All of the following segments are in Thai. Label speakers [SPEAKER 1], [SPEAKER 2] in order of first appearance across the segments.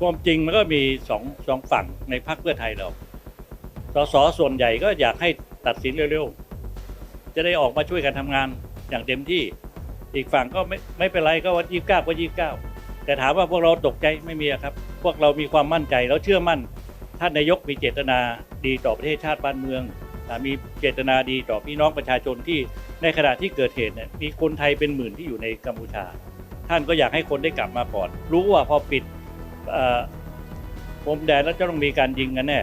[SPEAKER 1] ความจริงมันก็มีสองสองฝั่งในพรรคเพื่อไทยเรา สสส่วนใหญ่ก็อยากให้ตัดสินเร็วๆ จะได้ออกมาช่วยกันทำงานอย่างเต็มที่ อีกฝั่งก็ไม่ไม่เป็นไรก็ว่ายี่สิบเก้าก็ยี่สิบเก้าแต่ถามว่าพวกเราตกใจไม่มีครับ พวกเรามีความมั่นใจแล้วเชื่อมั่นท่านนายกมีเจตนาดีต่อประเทศชาติบ้านเมือง มีเจตนาดีต่อพี่น้องประชาชนที่ในขณะที่เกิดเหตุเนี่ยมีคนไทยเป็นหมื่นที่อยู่ในกัมพูชา ท่านก็อยากให้คนได้กลับมาก่อน รู้ว่าพอปิด พรมแดนแล้วจะต้องมีการยิงกันแน่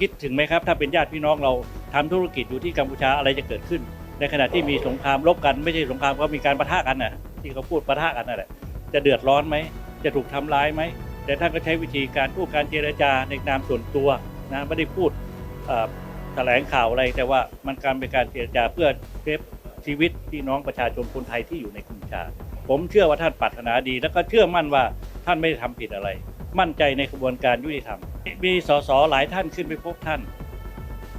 [SPEAKER 1] คิดถึงไหมครับ ถ้าเป็นญาติพี่น้องเราทำธุรกิจอยู่ที่กัมพูชาอะไรจะเกิดขึ้น ในขณะที่มีสงครามรบกันไม่ใช่สงครามก็มีการประทะกันน่ะที่เขาพูดประทะกันนั่นแหละจะเดือดร้อนไหมจะถูกทำร้ายไหมแต่ท่านก็ใช้วิธีการพูดการเจรจาในนามส่วนตัวนะไม่ได้พูดแถลงข่าวอะไรแต่ว่ามันการเป็นการเจรจาเพื่อเซฟชีวิตพี่น้องประชาชนคนไทยที่อยู่ในกัมพูชา ผมเชื่อว่าท่านปรารถนาดี แล้วก็เชื่อมั่นว่าท่านไม่ได้ทำผิดอะไร มั่นใจในกระบวนการยุติธรรม มีสสหลายท่านขึ้นไปพบท่าน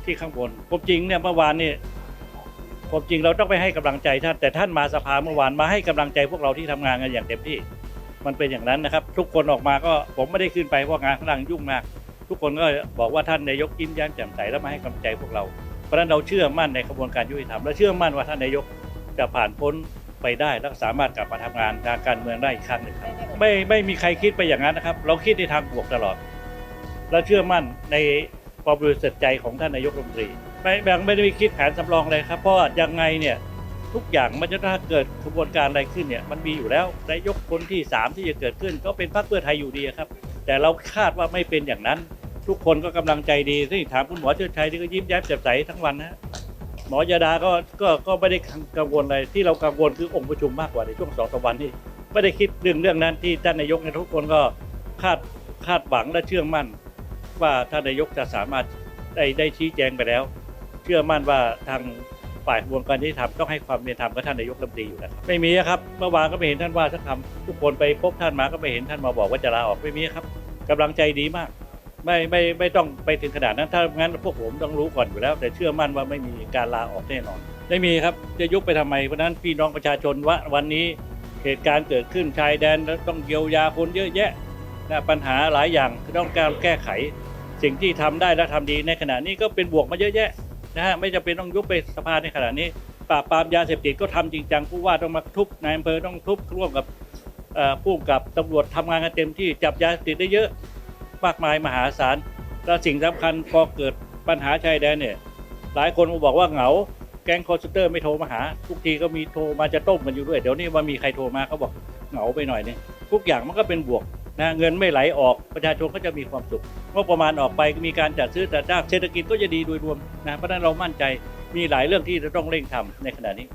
[SPEAKER 1] ที่ข้างบนผมจริงเนี่ยเมื่อวานนี่ผมจริงเราต้องไปให้กำลังใจท่าน แต่ท่านมาสภาเมื่อวานมาให้กำลังใจพวกเราที่ทำงานกันอย่างเต็มที่ มันเป็นอย่างนั้นนะครับ ทุกคนออกมาก็ผมไม่ได้ขึ้นไปเพราะงานข้างหลังยุ่งมาก ทุกคนก็บอกว่าท่านนายกยิ้มแย้มแจ่มใสแล้วมาให้กำลังใจพวกเรา เพราะนั้นเราเชื่อมั่นในกระบวนการยุติธรรมและเชื่อมั่นว่าท่านนายกจะผ่านพ้นไปได้และสามารถกลับมาทำงานทางการเมืองได้อีกครั้งหนึ่งครับ ไม่ไม่มีใครคิดไปอย่างนั้นนะครับ เราคิดในทางบวกตลอดและเชื่อมั่นในความบริสุทธิ์ใจของท่านนายกรัฐมนตรีไม่ยังไม่ได้มีคิดแผนสำรองเลยครับ เพราะว่ายังไงเนี่ยทุกอย่างมันจะถ้าเกิดกระบวนการอะไรขึ้นเนี่ยมันมีอยู่แล้วนายกคนที่สามที่จะเกิดขึ้น ก็เป็นพรรคเพื่อไทยอยู่ดีครับ แต่เราคาดว่าไม่เป็นอย่างนั้น ทุกคนก็กำลังใจดีที่ถามคุณหมอเชิดชัยที่ก็ยิ้มแย้มแจ่มใสทั้งวันนะหมอยาดาก็ก็ก็ไม่ได้กังวลอะไรที่เรากังวลคือองค์ประชุมมากกว่าในช่วงสองสวันนี้ ไม่ได้คิดเรื่องเรื่องนั้นที่ท่านนายกเนี่ยทุกคนก็คาดคาดหวังและเชื่อมั่น ว่าท่านนายกจะสามารถได้ได้ชี้แจงไปแล้ว เชื่อมั่นว่าทางฝ่ายกระบวนการยุติธรรมต้องให้ความเป็นธรรมกับท่านนายกรัฐมนตรีอยู่แล้วไม่มีครับเมื่อวานก็ไม่เห็นท่านว่าสักคำทุกคนไปพบท่านมาก็ไม่เห็นท่านมาบอกว่าจะลาออกไม่มีครับกำลังใจดีมาก ไม่ไม่ไม่ต้องไปถึงขนาดนั้นถ้างั้นพวกผมต้องรู้ก่อนอยู่แล้ว แต่เชื่อมั่นว่าไม่มีการลาออกแน่นอนไม่มีครับจะยุบไปทำไมเพราะฉะนั้นพี่น้องประชาชนว่าวันนี้ เหตุการณ์เกิดขึ้นชายแดนแล้วต้องเยียวยาคนเยอะแยะนะปัญหาหลายอย่างต้องการแก้ไข สิ่งที่ทำได้และทำดีในขณะนี้ก็เป็นบวกมาเยอะแยะนะฮะไม่จำเป็นต้องยุบไปสภาในขณะนี้ปราบปรามยาเสพติดก็ทำจริงจังผู้ว่าต้องมาทุบนายอำเภอต้องทุบร่วมกับผู้กับตำรวจทำงานกันเต็มที่จับยาเสพติดได้เยอะมากมายมหาศาลแล้วสิ่งสำคัญพอเกิดปัญหาชายแดนเนี่ยหลายคนบอกว่าเหงา แก๊งคอร์เซนเตอร์ไม่โทรมาหา ทุกทีก็มีโทรมาจะต้มกันอยู่ด้วย เดี๋ยวนี้ว่ามีใครโทรมาเขาบอกเหงาไปหน่อยนึงทุกอย่างมันก็เป็นบวกนะเงินไม่ไหลออกประชาชนก็จะมีความสุขงบประมาณออกไปมีการจัดซื้อจัดจ้างเศรษฐกิจก็จะดีโดยรวมนะเพราะฉะนั้นเรามั่นใจมีหลายเรื่องที่จะต้องเร่งทำในขณะนี้